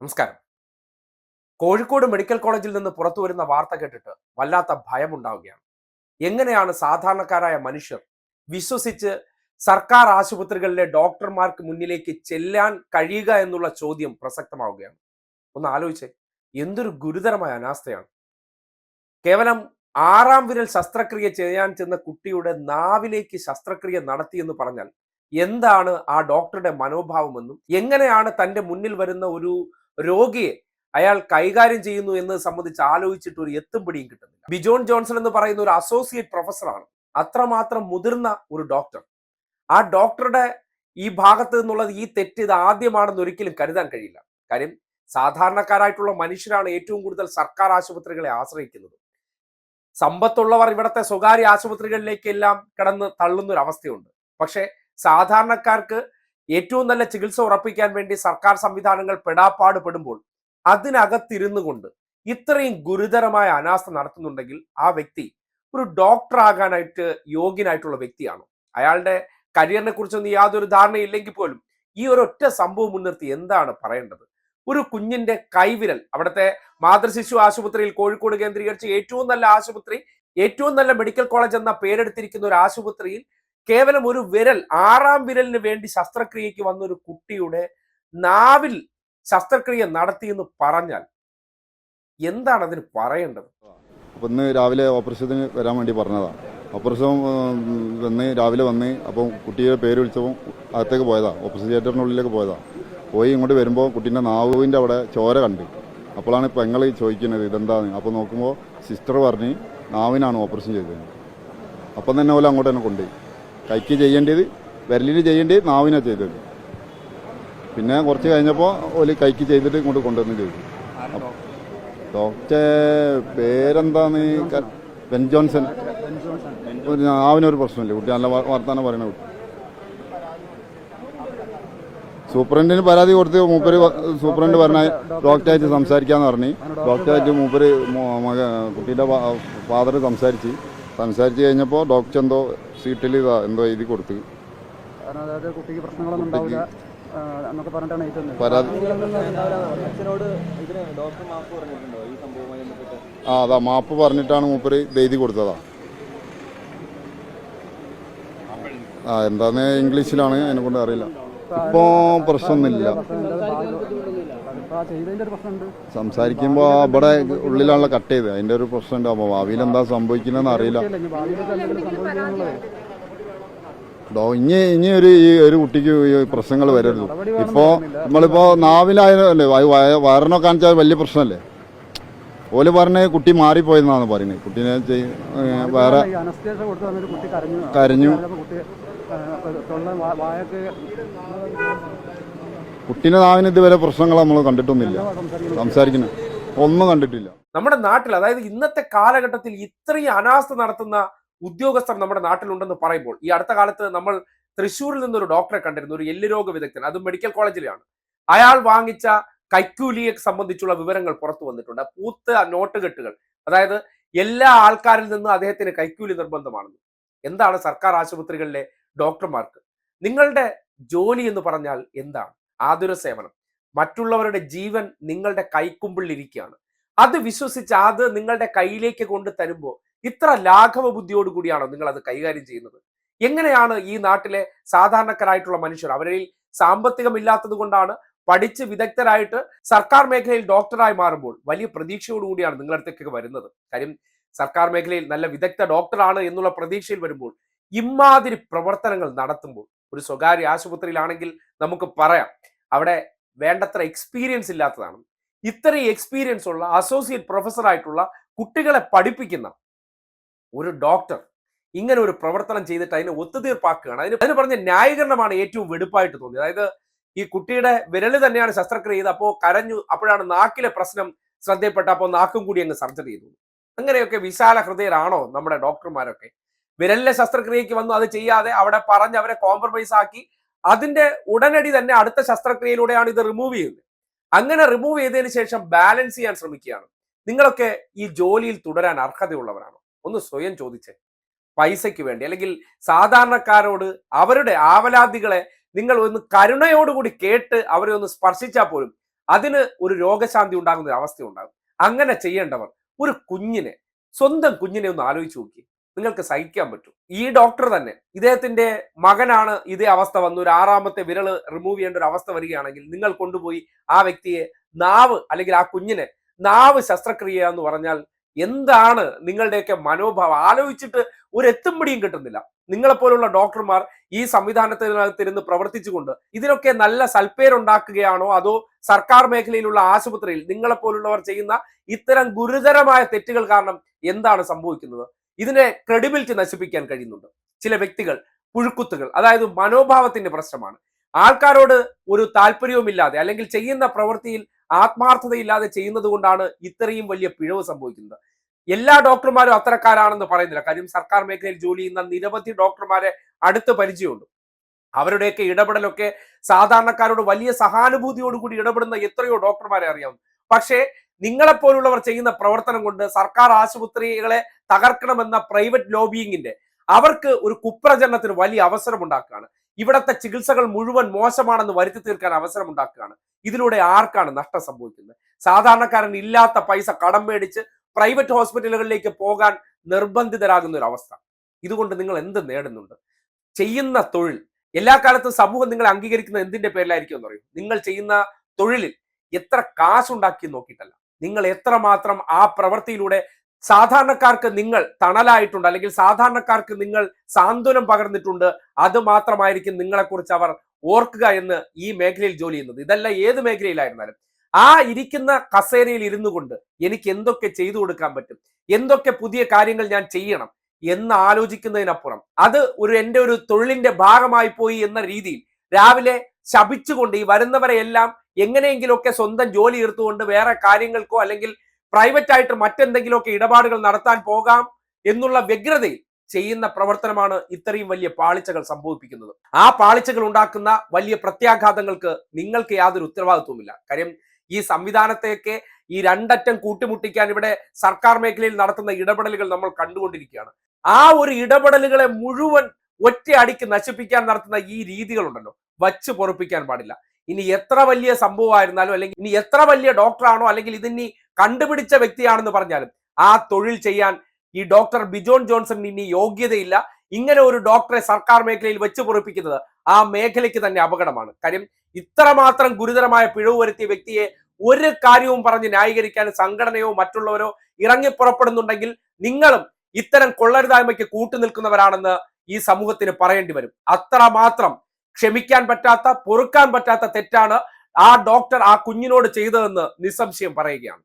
നമസ്കാരം. കോഴിക്കോട് മെഡിക്കൽ കോളേജിൽ നിന്ന് പുറത്തു വരുന്ന വാർത്ത കേട്ടിട്ട് വല്ലാത്ത ഭയം ഉണ്ടാവുകയാണ് എങ്ങനെയാണ് സാധാരണക്കാരായ മനുഷ്യർ വിശ്വസിച്ച് സർക്കാർ ആശുപത്രികളിലെ ഡോക്ടർമാർക്ക് മുന്നിലേക്ക് ചെല്ലാൻ കഴിയുക എന്നുള്ള ചോദ്യം പ്രസക്തമാവുകയാണ്? ഒന്ന് ആലോചിച്ചേ. എന്തൊരു ഗുരുതരമായ അനാസ്ഥയാണ്. കേവലം ആറാം വിരൽ ശസ്ത്രക്രിയ ചെയ്യാൻ ചെന്ന കുട്ടിയുടെ നാവിലേക്ക് ശസ്ത്രക്രിയ നടത്തിയെന്ന് പറഞ്ഞാൽ എന്താണ് ആ ഡോക്ടറുടെ മനോഭാവമെന്നും എങ്ങനെയാണ് തന്റെ മുന്നിൽ വരുന്ന ഒരു രോഗിയെ അയാൾ കൈകാര്യം ചെയ്യുന്നു എന്ന് സംബന്ധിച്ച് ആലോചിച്ചിട്ട് ഒരു എത്തും പിടിയും കിട്ടുന്നില്ല ബിജോൺ ജോൺസൺ എന്ന് പറയുന്ന ഒരു അസോസിയേറ്റ് പ്രൊഫസറാണ് അത്രമാത്രം മുതിർന്ന ഒരു ഡോക്ടർ ആ ഡോക്ടറുടെ ഈ ഭാഗത്ത് നിന്നുള്ളത് ഈ തെറ്റ് ഇത് ആദ്യമാണെന്ന് ഒരിക്കലും കരുതാൻ കഴിയില്ല. കാര്യം സാധാരണക്കാരായിട്ടുള്ള മനുഷ്യരാണ് ഏറ്റവും കൂടുതൽ സർക്കാർ ആശുപത്രികളെ ആശ്രയിക്കുന്നത്. സമ്പത്തുള്ളവർ ഇവിടുത്തെ സ്വകാര്യ ആശുപത്രികളിലേക്കെല്ലാം കിടന്ന് തള്ളുന്ന ഒരു അവസ്ഥയുണ്ട് പക്ഷേ സാധാരണക്കാർക്ക് ഏറ്റവും നല്ല ചികിത്സ ഉറപ്പിക്കാൻ വേണ്ടി സർക്കാർ സംവിധാനങ്ങൾ പെടാപ്പാട് പെടുമ്പോൾ അതിനകത്തിരുന്നു കൊണ്ട് ഇത്രയും ഗുരുതരമായ അനാസ്ഥ നടത്തുന്നുണ്ടെങ്കിൽ ആ വ്യക്തി ഒരു ഡോക്ടർ ആകാനായിട്ട് യോഗ്യനായിട്ടുള്ള വ്യക്തിയാണ്? അയാളുടെ കരിയറിനെ കുറിച്ചൊന്നും യാതൊരു ധാരണയില്ലെങ്കിൽ പോലും ഈ ഒരു ഒറ്റ സംഭവം മുൻനിർത്തി എന്താണ് പറയേണ്ടത്? ഒരു കുഞ്ഞിന്റെ കൈവിരൽ അവിടുത്തെ മാതൃശിശു ആശുപത്രിയിൽ കോഴിക്കോട് കേന്ദ്രീകരിച്ച് ഏറ്റവും നല്ല ആശുപത്രി ഏറ്റവും നല്ല മെഡിക്കൽ കോളേജ് എന്ന പേരെടുത്തിരിക്കുന്ന ഒരു ആശുപത്രിയിൽ കേവലം ഒരു വിരൽ ആറാം വിരലിന് വേണ്ടി ശസ്ത്രക്രിയക്ക് വന്ന ഒരു കുട്ടിയുടെ നാവിൽ ശസ്ത്രക്രിയ നടത്തി എന്ന് പറഞ്ഞാൽ എന്താണ് അതിന് പറയേണ്ടത്? അപ്പൊ ഇന്ന് രാവിലെ ഓപ്പറേഷത്തിന് വരാൻ വേണ്ടി പറഞ്ഞതാണ് ഓപ്പറേഷൻ വന്ന് രാവിലെ വന്ന് അപ്പം കുട്ടിയുടെ പേര് വിളിച്ചപ്പോൾ അകത്തേക്ക് പോയതാണ് ഓപ്പറേഷൻ ഉള്ളിലേക്ക് പോയതാണ് പോയി ഇങ്ങോട്ട് വരുമ്പോൾ കുട്ടീന്റെ നാവിന്റെ അവിടെ ചോര കണ്ട്. അപ്പോഴാണ് പെങ്ങൾ ചോദിക്കുന്നത് ഇതെന്താണ് അപ്പോൾ നോക്കുമ്പോൾ സിസ്റ്റർ പറഞ്ഞ് നാവിനാണ് ഓപ്പറേഷൻ ചെയ്തത്. അപ്പം തന്നെ പോലെ അങ്ങോട്ട് തന്നെ കൊണ്ടുപോയി. കൈക്ക് ചെയ്യേണ്ടത് വിരലിന് ചെയ്യേണ്ടത് നാവിനാണ് ചെയ്തത്. പിന്നെ കുറച്ച് കഴിഞ്ഞപ്പോൾ ഓൽ കൈക്ക് ചെയ്തിട്ട് ഇങ്ങോട്ട് കൊണ്ടുവന്ന് ചെയ്തു. ഡോക്ടറെ പേരെന്താന്ന് ബെൻ ജോൺസൺ. ഒരു നാവിനൊരു പ്രശ്നമില്ല കുട്ടി നല്ല വാർത്താന വർത്താനം പറയണ കുട്ടി. സൂപ്രണ്ടിന് പരാതി കൊടുത്ത് മൂപ്പര് സൂപ്രണ്ട് പറഞ്ഞ ഡോക്ടറായിട്ട് സംസാരിക്കാന്ന് പറഞ്ഞു. ഡോക്ടറായിട്ട് മൂപ്പര് കുട്ടിയുടെ ഫാദർ സംസാരിച്ച്. സംസാരിച്ച് കഴിഞ്ഞപ്പോൾ ഡോക്ടർ എന്തോ സീറ്റിൽ ഇതാ എന്തോ എഴുതി കൊടുത്ത്. കാരണം അതായത് കുട്ടിക്ക് പ്രശ്നങ്ങളൊന്നും ഉണ്ടാവില്ല എന്നൊക്കെ പറഞ്ഞിട്ടാണ് ഏറ്റവും പരാതി ആ അതാ മാപ്പ് പറഞ്ഞിട്ടാണ് മൂപ്പര് എഴുതി കൊടുത്തതാ. ആ എന്താന്ന് ഇംഗ്ലീഷിലാണ് അതിനെ കൊണ്ട് അറിയില്ല. ഇപ്പോ പ്രശ്നമൊന്നുമില്ല. സംസാരിക്കുമ്പോൾ ഇവിടെ ഉള്ളിലാണല്ലോ കട്ട് ചെയ്ത് അതിന്റെ ഒരു പ്രശ്നം ഉണ്ടാവും ഭാവിയിൽ എന്താ സംഭവിക്കുന്ന അറിയില്ല. ഇനി ഡോ ഇനി ഇനി ഒരു ഈ ഒരു കുട്ടിക്ക് പ്രശ്നങ്ങൾ വരരുത്. ഇപ്പോ നമ്മളിപ്പോ നാവിലായല്ലേ വയറിനോ കാണിച്ചാൽ വലിയ പ്രശ്നമല്ലേ? ഓൽ പറഞ്ഞ കുട്ടി മാറിപ്പോയെന്നാണ് പറയുന്നത്. കുട്ടീനെ വേറെ കരഞ്ഞു. കുട്ടീനെ നാവിന് ഇതുവരെ പ്രശ്നങ്ങൾ നമ്മൾ കണ്ടിട്ടൊന്നുമില്ല. സംസാരിക്കുന്നു. ഒന്നും കണ്ടിട്ടില്ല. നമ്മുടെ നാട്ടിൽ അതായത് ഇന്നത്തെ കാലഘട്ടത്തിൽ ഇത്രയും അനാസ്ഥ നടത്തുന്ന ഉദ്യോഗസ്ഥർ നമ്മുടെ നാട്ടിലുണ്ടെന്ന് പറയുമ്പോൾ ഈ അടുത്ത കാലത്ത് നമ്മൾ തൃശ്ശൂരിൽ നിന്നൊരു ഡോക്ടറെ കണ്ടിരുന്നു ഒരു എല്ലുരോഗ വിദഗ്ധൻ. അത് മെഡിക്കൽ കോളേജിലാണ്. അയാൾ വാങ്ങിച്ച കൈക്കൂലിയെ സംബന്ധിച്ചുള്ള വിവരങ്ങൾ പുറത്തു വന്നിട്ടുണ്ട്. പൂത്ത നോട്ടുകെട്ടുകൾ. അതായത് എല്ലാ ആൾക്കാരിൽ നിന്നും അദ്ദേഹത്തിന് കൈക്കൂലി നിർബന്ധമാണെന്ന് എന്താണ് സർക്കാർ ആശുപത്രികളിലെ ഡോക്ടർമാർക്ക്? നിങ്ങളുടെ ജോലി എന്ന് പറഞ്ഞാൽ എന്താണ്? ആതുര സേവനം. മറ്റുള്ളവരുടെ ജീവൻ നിങ്ങളുടെ കൈക്കുമ്പിളിൽ ഇരിക്കുകയാണ്. അത് വിശ്വസിച്ച് അത് നിങ്ങളുടെ കയ്യിലേക്ക് കൊണ്ട് തരുമ്പോൾ ഇത്ര ലാഘവ ബുദ്ധിയോട് കൂടിയാണോ നിങ്ങൾ അത് കൈകാര്യം ചെയ്യുന്നത്? എങ്ങനെയാണ് ഈ നാട്ടിലെ സാധാരണക്കാരായിട്ടുള്ള മനുഷ്യർ? അവരിൽ സാമ്പത്തികമില്ലാത്തത് കൊണ്ടാണ് പഠിച്ച് വിദഗ്ധരായിട്ട് സർക്കാർ മേഖലയിൽ ഡോക്ടറായി മാറുമ്പോൾ വലിയ പ്രതീക്ഷയോടുകൂടിയാണ് നിങ്ങളുടെ അടുത്തേക്ക് വരുന്നത്. കാര്യം സർക്കാർ മേഖലയിൽ നല്ല വിദഗ്ധ ഡോക്ടറാണ് എന്നുള്ള പ്രതീക്ഷയിൽ വരുമ്പോൾ ഇമാതിരി പ്രവർത്തനങ്ങൾ നടത്തുമ്പോൾ ഒരു സ്വകാര്യ ആശുപത്രിയിലാണെങ്കിൽ നമുക്ക് പറയാം. അവിടെ വേണ്ടത്ര എക്സ്പീരിയൻസ് ഇല്ലാത്തതാണ്. ഇത്രയും എക്സ്പീരിയൻസ് ഉള്ള അസോസിയേറ്റ് പ്രൊഫസർ ആയിട്ടുള്ള കുട്ടികളെ പഠിപ്പിക്കുന്ന ഒരു ഡോക്ടർ ഇങ്ങനെ ഒരു പ്രവർത്തനം ചെയ്തിട്ട് അതിനെ ഒത്തുതീർപ്പാക്കുകയാണ്. അതിന് അതിന് പറഞ്ഞ ന്യായീകരണമാണ് ഏറ്റവും വെടുപ്പായിട്ട് തോന്നിയത്. അതായത് ഈ കുട്ടിയുടെ വിരൽ തന്നെയാണ് ശസ്ത്രക്രിയ ചെയ്ത് അപ്പോൾ കരഞ്ഞു അപ്പോഴാണ് നാക്കിലെ പ്രശ്നം ശ്രദ്ധയപ്പെട്ട അപ്പോൾ നാക്കും കൂടി അങ്ങ് സർജറി ചെയ്തു. അങ്ങനെയൊക്കെ വിശാല ഹൃദയരാണോ നമ്മുടെ ഡോക്ടർമാരൊക്കെ വിരലിലെ ശസ്ത്രക്രിയക്ക് വന്നു അത് ചെയ്യാതെ അവിടെ പറഞ്ഞ് അവരെ കോംപ്രമൈസ് ആക്കി. അതിന്റെ ഉടനടി തന്നെ അടുത്ത ശസ്ത്രക്രിയയിലൂടെയാണ് ഇത് റിമൂവ് ചെയ്യുന്നത്. അങ്ങനെ റിമൂവ് ചെയ്തതിന് ശേഷം ബാലൻസ് ചെയ്യാൻ ശ്രമിക്കുകയാണ്. നിങ്ങളൊക്കെ ഈ ജോലിയിൽ തുടരാൻ അർഹതയുള്ളവരാണോ? ഒന്ന് സ്വയം ചോദിച്ചേ. പൈസയ്ക്ക് വേണ്ടി അല്ലെങ്കിൽ സാധാരണക്കാരോട് അവരുടെ ആവലാതികളെ നിങ്ങൾ ഒന്ന് കരുണയോടുകൂടി കേട്ട് അവരെ ഒന്ന് സ്പർശിച്ചാൽ പോലും അതിന് ഒരു രോഗശാന്തി ഉണ്ടാകുന്ന ഒരു അവസ്ഥ ഉണ്ടാകും അങ്ങനെ ചെയ്യേണ്ടവർ ഒരു കുഞ്ഞിനെ സ്വന്തം കുഞ്ഞിനെ ഒന്ന് ആലോചിച്ച് നോക്കി നിങ്ങൾക്ക് സഹിക്കാൻ പറ്റും. ഈ ഡോക്ടർ തന്നെ ഇദ്ദേഹത്തിന്റെ മകനാണ് ഇതേ അവസ്ഥ വന്നു. ഒരു ആറാമത്തെ വിരൽ റിമൂവ് ചെയ്യേണ്ട ഒരു അവസ്ഥ വരികയാണെങ്കിൽ നിങ്ങൾ കൊണ്ടുപോയി ആ വ്യക്തിയെ നാവ് അല്ലെങ്കിൽ ആ കുഞ്ഞിനെ നാവ് ശസ്ത്രക്രിയ എന്ന് പറഞ്ഞാൽ എന്താണ് നിങ്ങളുടെയൊക്കെ മനോഭാവം? ആലോചിച്ചിട്ട് ഒരു എത്തും എത്തുംപിടിയും കിട്ടുന്നില്ല. നിങ്ങളെപ്പോലുള്ള ഡോക്ടർമാർ ഈ സംവിധാനത്തിനകത്തിരുന്ന് പ്രവർത്തിച്ചുകൊണ്ട് ഇതിനൊക്കെ നല്ല സൽപ്പേരുണ്ടാക്കുകയാണോ? അതോ സർക്കാർ മേഖലയിലുള്ള ആശുപത്രിയിൽ നിങ്ങളെപ്പോലുള്ളവർ ചെയ്യുന്ന ഇത്തരം ഗുരുതരമായ തെറ്റുകൾ കാരണം എന്താണ് സംഭവിക്കുന്നത്? ഇതിനെ ക്രെഡിബിലിറ്റി നശിപ്പിക്കാൻ കഴിയുന്നുണ്ട്. ചില വ്യക്തികൾ പുഴുക്കുത്തുകൾ അതായത് മനോഭാവത്തിന്റെ പ്രശ്നമാണ്. ആൾക്കാരോട് ഒരു താല്പര്യവുമില്ലാതെ അല്ലെങ്കിൽ ചെയ്യുന്ന പ്രവൃത്തിയിൽ ആത്മാർത്ഥതയില്ലാതെ ചെയ്യുന്നത് കൊണ്ടാണ് ഇത്രയും വലിയ പിഴവ് സംഭവിക്കുന്നത്. എല്ലാ ഡോക്ടർമാരും അത്തരക്കാരാണെന്ന് പറയുന്നില്ല. കാര്യം സർക്കാർ മേഖലയിൽ ജോലി ചെയ്യുന്ന നിരവധി ഡോക്ടർമാരെ അടുത്ത് പരിചയമുണ്ട്. അവരുടെയൊക്കെ ഇടപെടലൊക്കെ സാധാരണക്കാരോട് വലിയ സഹാനുഭൂതിയോടുകൂടി ഇടപെടുന്ന എത്രയോ ഡോക്ടർമാരെ അറിയാവുന്നു. പക്ഷേ നിങ്ങളെപ്പോലുള്ളവർ ചെയ്യുന്ന പ്രവർത്തനം കൊണ്ട് സർക്കാർ ആശുപത്രികളെ തകർക്കണമെന്ന പ്രൈവറ്റ് ലോബിയിങ്ങിന്റെ അവർക്ക് ഒരു കുപ്രചരണത്തിന് വലിയ അവസരം ഉണ്ടാക്കുകയാണ് ഇവിടത്തെ ചികിത്സകൾ മുഴുവൻ മോശമാണെന്ന് വരുത്തി തീർക്കാൻ അവസരം ഉണ്ടാക്കുകയാണ് ഇതിലൂടെ ആർക്കാണ് നഷ്ടം സംഭവിക്കുന്നത്? സാധാരണക്കാരൻ ഇല്ലാത്ത പൈസ കടം മേടിച്ച് പ്രൈവറ്റ് ഹോസ്പിറ്റലുകളിലേക്ക് പോകാൻ നിർബന്ധിതരാകുന്ന ഒരു അവസ്ഥ. ഇതുകൊണ്ട് നിങ്ങൾ എന്ത് നേടുന്നുണ്ട്? ചെയ്യുന്ന തൊഴിൽ എല്ലാ കാലത്തും സമൂഹം നിങ്ങൾ അംഗീകരിക്കുന്ന എന്തിന്റെ പേരിലായിരിക്കും എന്ന് പറയും നിങ്ങൾ ചെയ്യുന്ന തൊഴിലിൽ എത്ര കാശുണ്ടാക്കി നോക്കിയിട്ടല്ല. നിങ്ങൾ എത്രമാത്രം ആ പ്രവൃത്തിയിലൂടെ സാധാരണക്കാർക്ക് നിങ്ങൾ തണലായിട്ടുണ്ട് അല്ലെങ്കിൽ സാധാരണക്കാർക്ക് നിങ്ങൾ സാന്ത്വനം പകർന്നിട്ടുണ്ട് അത് മാത്രമായിരിക്കും നിങ്ങളെക്കുറിച്ച് അവർ ഓർക്കുക എന്ന് ഈ മേഖലയിൽ ജോലി ചെയ്യുന്നത്. ഇതല്ല ഏത് മേഖലയിലായിരുന്നാലും. ആ ഇരിക്കുന്ന കസേരയിൽ ഇരുന്നു കൊണ്ട് എനിക്ക് എന്തൊക്കെ ചെയ്തു കൊടുക്കാൻ പറ്റും? എന്തൊക്കെ പുതിയ കാര്യങ്ങൾ ഞാൻ ചെയ്യണം എന്ന് ആലോചിക്കുന്നതിനപ്പുറം അത് ഒരു എന്റെ ഒരു തൊഴിലിന്റെ ഭാഗമായി പോയി എന്ന രീതിയിൽ രാവിലെ ശപിച്ചുകൊണ്ട് ഈ വരുന്നവരെ എല്ലാം എങ്ങനെയെങ്കിലുമൊക്കെ സ്വന്തം ജോലി തീർത്തുകൊണ്ട് വേറെ കാര്യങ്ങൾക്കോ അല്ലെങ്കിൽ പ്രൈവറ്റ് ആയിട്ട് മറ്റെന്തെങ്കിലുമൊക്കെ ഇടപാടുകൾ നടത്താൻ പോകാം എന്നുള്ള വ്യഗ്രതയിൽ ചെയ്യുന്ന പ്രവർത്തനമാണ് ഇത്രയും വലിയ പാളിച്ചകൾ സംഭവിപ്പിക്കുന്നത്. ആ പാളിച്ചകൾ ഉണ്ടാക്കുന്ന വലിയ പ്രത്യാഘാതങ്ങൾക്ക് നിങ്ങൾക്ക് യാതൊരു ഉത്തരവാദിത്വമില്ല കാര്യം ഈ സംവിധാനത്തെയൊക്കെ ഈ രണ്ടറ്റം കൂട്ടിമുട്ടിക്കാൻ ഇവിടെ സർക്കാർ മേഖലയിൽ നടത്തുന്ന ഇടപെടലുകൾ നമ്മൾ കണ്ടുകൊണ്ടിരിക്കുകയാണ്. ആ ഒരു ഇടപെടലുകളെ മുഴുവൻ ഒറ്റയടിക്ക് നശിപ്പിക്കാൻ നടത്തുന്ന ഈ രീതികളുണ്ടല്ലോ. വച്ച് പൊറപ്പിക്കാൻ പാടില്ല. ഇനി എത്ര വലിയ സംഭവമായിരുന്നാലും അല്ലെങ്കിൽ ഇനി എത്ര വലിയ ഡോക്ടറാണോ അല്ലെങ്കിൽ ഇതിനി കണ്ടുപിടിച്ച വ്യക്തിയാണെന്ന് പറഞ്ഞാലും ആ തൊഴിൽ ചെയ്യാൻ ഈ ഡോക്ടർ ബിജോൺ ജോൺസൺ ഇനി യോഗ്യതയില്ല. ഇങ്ങനെ ഒരു ഡോക്ടറെ സർക്കാർ മേഖലയിൽ വെച്ച് പൊറിപ്പിക്കുന്നത് ആ മേഖലയ്ക്ക് തന്നെ അപകടമാണ്. കാര്യം ഇത്രമാത്രം ഗുരുതരമായ പിഴവ് വരുത്തിയ വ്യക്തിയെ ഒരു കാര്യവും പറഞ്ഞ് ന്യായീകരിക്കാൻ സംഘടനയോ മറ്റുള്ളവരോ ഇറങ്ങി പുറപ്പെടുന്നുണ്ടെങ്കിൽ നിങ്ങളും ഇത്തരം കൊള്ളരുതായ്മയ്ക്ക് കൂട്ടുനിൽക്കുന്നവരാണെന്ന് ഈ സമൂഹത്തിന് പറയേണ്ടി വരും. അത്രമാത്രം ക്ഷമിക്കാൻ പറ്റാത്ത പൊറുക്കാൻ പറ്റാത്ത തെറ്റാണ് ആ ഡോക്ടർ ആ കുഞ്ഞിനോട് ചെയ്തതെന്ന് നിസ്സംശയം പറയുകയാണ്.